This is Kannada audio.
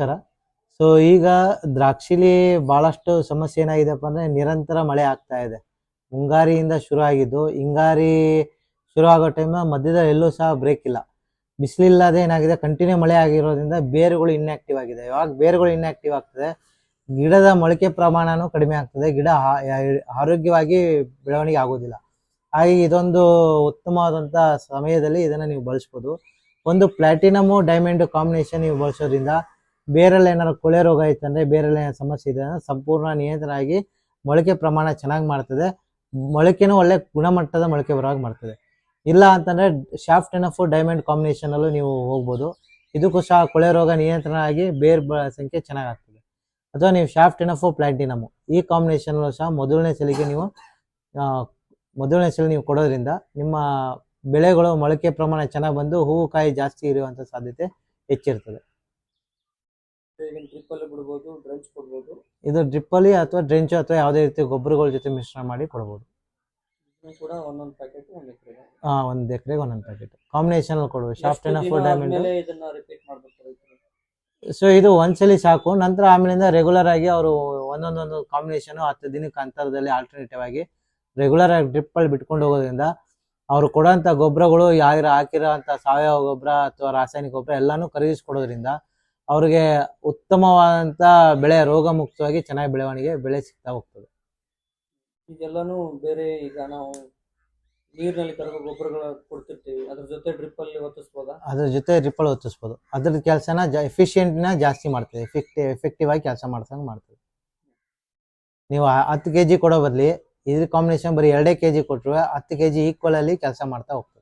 ನಮಸ್ಕಾರ. ಸೊ ಈಗ ದ್ರಾಕ್ಷಿಲಿ ಬಹಳಷ್ಟು ಸಮಸ್ಯೆ ಏನಾಗಿದೆಪ್ಪ ಅಂದ್ರೆ ನಿರಂತರ ಮಳೆ ಆಗ್ತಾ ಇದೆ. ಮುಂಗಾರಿಯಿಂದ ಶುರು ಆಗಿದ್ದು, ಹಿಂಗಾರಿ ಶುರು ಆಗೋ ಟೈಮ್ ಮಧ್ಯದಲ್ಲಿ ಎಲ್ಲೂ ಸಹ ಬ್ರೇಕ್ ಇಲ್ಲ. ಬಿಸಿಲಿಲ್ಲದೆ ಏನಾಗಿದೆ ಕಂಟಿನ್ಯೂ ಮಳೆ ಆಗಿರೋದ್ರಿಂದ ಬೇರುಗಳು ಇನ್ಆಕ್ಟಿವ್ ಆಗಿದೆ. ಯಾವಾಗ ಬೇರುಗಳು ಇನ್ಆಕ್ಟಿವ್ ಆಗ್ತದೆ, ಗಿಡದ ಮೊಳಕೆ ಪ್ರಮಾಣನೂ ಕಡಿಮೆ ಆಗ್ತದೆ. ಗಿಡ ಆರೋಗ್ಯವಾಗಿ ಬೆಳವಣಿಗೆ ಆಗೋದಿಲ್ಲ. ಹಾಗೆ ಇದೊಂದು ಉತ್ತಮವಾದಂಥ ಸಮಯದಲ್ಲಿ ಇದನ್ನು ನೀವು ಬಳಸ್ಬೋದು. ಒಂದು ಪ್ಲಾಟಿನಮು ಡೈಮಂಡ್ ಕಾಂಬಿನೇಷನ್ ನೀವು ಬಳಸೋದ್ರಿಂದ ಬೇರಲ್ಲಿ ಏನಾರು ಕೊಳೆ ರೋಗ ಇತ್ತಂದರೆ ಬೇರೆಲ್ಲ ಸಮಸ್ಯೆ ಇದೆ ಅಂದರೆ ಸಂಪೂರ್ಣ ನಿಯಂತ್ರಣ ಆಗಿ ಮೊಳಕೆ ಪ್ರಮಾಣ ಚೆನ್ನಾಗಿ ಮಾಡ್ತದೆ. ಮೊಳಕೆನೂ ಒಳ್ಳೆ ಗುಣಮಟ್ಟದ ಮೊಳಕೆ ಬರೋ ಹಾಗೆ ಮಾಡ್ತದೆ. ಇಲ್ಲ ಅಂತಂದ್ರೆ ಶಾಫ್ಟ್ ಎನಫ್ ಡೈಮಂಡ್ ಕಾಂಬಿನೇಷನ್ ಅಲ್ಲೂ ನೀವು ಹೋಗ್ಬೋದು. ಇದಕ್ಕೂ ಸಹ ಕೊಳೆ ರೋಗ ನಿಯಂತ್ರಣ ಆಗಿ ಬೇರ್ ಸಂಖ್ಯೆ ಚೆನ್ನಾಗಿ ಆಗ್ತದೆ ಅಥವಾ ನೀವು ಶಾಫ್ಟ್ ಎನಫ್ ಪ್ಲಾಂಟಿನಮ್. ಈ ಕಾಂಬಿನೇಷನ್ ಸಹ ಮೊದಲನೇ ಸಲಿಗೆ ನೀವು ಮೊದಲನೇ ಸಲ ನೀವು ಕೊಡೋದ್ರಿಂದ ನಿಮ್ಮ ಬೆಳೆಗಳು ಮೊಳಕೆ ಪ್ರಮಾಣ ಚೆನ್ನಾಗಿ ಬಂದು ಹೂವು ಕಾಯಿ ಜಾಸ್ತಿ ಇರುವಂತ ಸಾಧ್ಯತೆ ಹೆಚ್ಚಿರ್ತದೆ ಈಗ ಡ್ರಿಪ್ ಅಲ್ಲಿ ಬಿಡ್ಬೋದು ಡ್ರಂಚ್ ಕೊಡ್ಬೋದು ಇದು ಡ್ರಿಪ್ಪಲ್ಲಿ ಅಥವಾ ಡ್ರೆಂಚ್ ಅಥವಾ ಯಾವುದೇ ರೀತಿ ಗೊಬ್ಬರಗಳ ಜೊತೆ ಮಿಶ್ರಣ ಮಾಡಿ ಕೊಡಬಹುದು ಕೂಡ ಒಂದೊಂದು ಪ್ಯಾಕೆಟ್ ಒಂದು ಎಕರೆಗೆ ಒಂದ್ ಎಕರೆಗೆ ಒಂದೊಂದು ಪ್ಯಾಕೆಟ್ ಕಾಂಬಿನೇಷನ್ ಕೊಡ್ಬೋದು ಶಾಫ್ಟ್ ಡೈಮಂಡ್ ಆದ್ಮೇಲೆ ಇದನ್ನ ರಿಪೀಟ್ ಮಾಡ್ಬೇಕು ರೈತರು? ಸೊ ಇದು ಒಂದ್ಸಲಿ ಸಾಕು. ನಂತರ ಆಮೇಲಿಂದ ರೆಗ್ಯುಲರ್ ಆಗಿ ಅವರು ಒಂದೊಂದೊಂದು ಕಾಂಬಿನೇಷನ್ ಹತ್ತು ದಿನಕ್ಕೆ ಅಂತರದಲ್ಲಿ ಆಲ್ಟರ್ನೇಟಿವ್ ಆಗಿ ರೆಗ್ಯುಲರ್ ಆಗಿ ಡ್ರಿಪ್ ಅಲ್ಲಿ ಬಿಟ್ಕೊಂಡು ಹೋಗೋದ್ರಿಂದ ಅವ್ರು ಕೊಡೋಂಥ ಗೊಬ್ಬರಗಳು ಯಾರು ಹಾಕಿರೋ ಅಂತ ಸಾವಯವ ಗೊಬ್ಬರ ಅಥವಾ ರಾಸಾಯನಿಕ ಗೊಬ್ಬರ ಎಲ್ಲಾನು ಖರೀದಿಸ್ಕೊಡೋದ್ರಿಂದ ಅವ್ರಿಗೆ ಉತ್ತಮವಾದಂತ ಬೆಳೆ ರೋಗ ಮುಕ್ತವಾಗಿ ಚೆನ್ನಾಗಿ ಬೆಳವಣಿಗೆ ಬೆಳೆ ಸಿಗ್ತಾ ಹೋಗ್ತದೆ. ಇದೆಲ್ಲಾನು ಬೇರೆ ಈಗ ನಾವು ನೀರಿನಲ್ಲಿ ಕರಗೋ ಗೊಬ್ಬರಗಳ ಕೊಡ್ತಿರ್ತೀವಿ. ಅದ್ರ ಜೊತೆ ಡ್ರಿಪ್ ಅಲ್ಲಿ ಒತ್ತಿಸ್ಬೋದಾ? ಅದ್ರ ಜೊತೆ ರಿಪ್ಪಲ್ ಹೊತ್ತಿಸ್ಬೋದು ಅದ್ರದ್ದು ಕೆಲಸನ ಎಫಿಷಿಯೆಂಟ್ನ ಜಾಸ್ತಿ ಮಾಡ್ತದೆ. ಎಫೆಕ್ಟಿವ್ ಎಫೆಕ್ಟಿವ್ ಆಗಿ ಕೆಲಸ ಮಾಡ್ಸಂಗೆ ಮಾಡ್ತದೆ. ನೀವು ಹತ್ತು ಕೆ ಜಿ ಕೊಡೋ ಬದಲಿ ಇದ್ರ ಕಾಂಬಿನೇಷನ್ ಬರೀ ಎರಡೇ ಕೆ ಜಿ ಕೊಟ್ಟರು ಹತ್ತು ಕೆ ಜಿ ಈಕ್ವಲ್ ಅಲ್ಲಿ ಕೆಲಸ ಮಾಡ್ತಾ ಹೋಗ್ತದೆ.